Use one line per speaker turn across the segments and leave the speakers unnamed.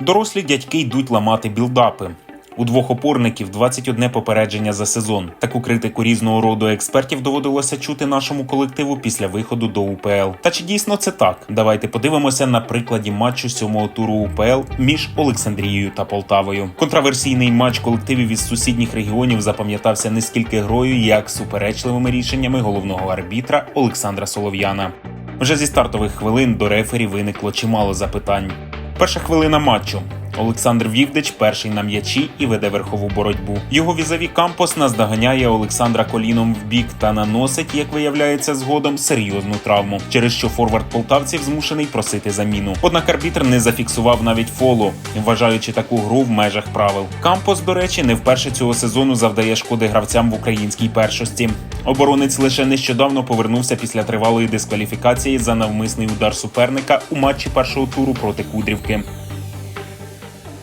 Дорослі дядьки йдуть ламати білдапи. У двох опорників 21 попередження за сезон. Таку критику різного роду експертів доводилося чути нашому колективу після виходу до УПЛ. Та чи дійсно це так? Давайте подивимося на прикладі матчу сьомого туру УПЛ між Олександрією та Полтавою. Контраверсійний матч колективів із сусідніх регіонів запам'ятався не скільки грою, як суперечливими рішеннями головного арбітра Олександра Солов'яна. Вже зі стартових хвилин до рефері виникло чимало запитань. Перша хвилина матчу. Олександр Вівдич перший на м'ячі і веде верхову боротьбу. Його візаві Кампос наздоганяє Олександра коліном в бік та наносить, як виявляється згодом, серйозну травму, через що форвард полтавців змушений просити заміну. Однак арбітр не зафіксував навіть фолу, вважаючи таку гру в межах правил. Кампос, до речі, не вперше цього сезону завдає шкоди гравцям в українській першості. Оборонець лише нещодавно повернувся після тривалої дискваліфікації за навмисний удар суперника у матчі першого туру проти Кудрівки.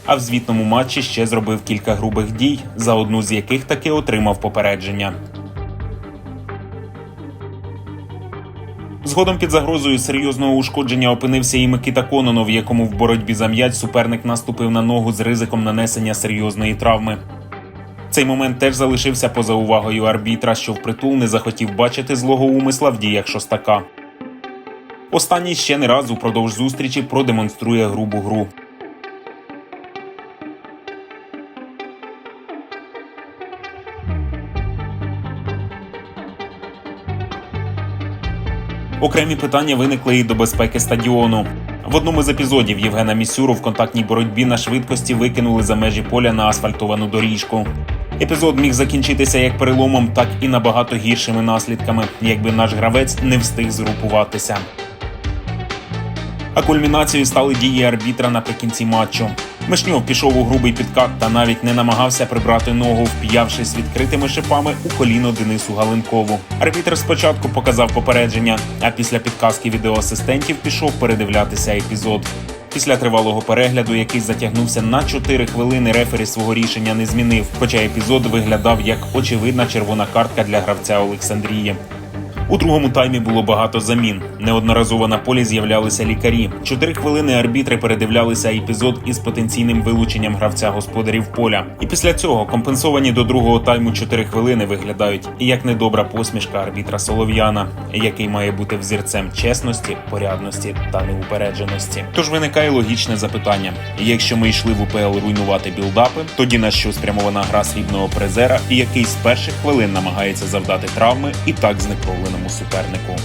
А в звітному матчі ще зробив кілька грубих дій, за одну з яких таки отримав попередження. Згодом під загрозою серйозного ушкодження опинився і Микита Кононов, якому в боротьбі за м'яч суперник наступив на ногу з ризиком нанесення серйозної травми. Цей момент теж залишився поза увагою арбітра, що впритул не захотів бачити злого умисла в діях шостака. Останній ще не раз упродовж зустрічі продемонструє грубу гру. Окремі питання виникли і до безпеки стадіону. В одному з епізодів Євгена Місюру в контактній боротьбі на швидкості викинули за межі поля на асфальтовану доріжку. Епізод міг закінчитися як переломом, так і набагато гіршими наслідками, якби наш гравець не встиг згрупуватися. А кульмінацією стали дії арбітра наприкінці матчу. Мишньов пішов у грубий підкат та навіть не намагався прибрати ногу, вп'явшись відкритими шипами у коліно Денису Галенкову. Арбітр спочатку показав попередження, а після підказки відеоасистентів пішов передивлятися епізод. Після тривалого перегляду, який затягнувся на 4 хвилини, рефері свого рішення не змінив, хоча епізод виглядав як очевидна червона картка для гравця Олександрії. У другому таймі було багато замін. Неодноразово на полі з'являлися лікарі. Чотири хвилини арбітри передивлялися епізод із потенційним вилученням гравця господарів поля. І після цього компенсовані до другого тайму чотири хвилини виглядають як недобра посмішка арбітра Солов'яна, який має бути взірцем чесності, порядності та неупередженості. Тож виникає логічне запитання: якщо ми йшли в УПЛ руйнувати білдапи, тоді на що спрямована гра срібного призера, який з перших хвилин намагається завдати травми і так знекровленому супернику.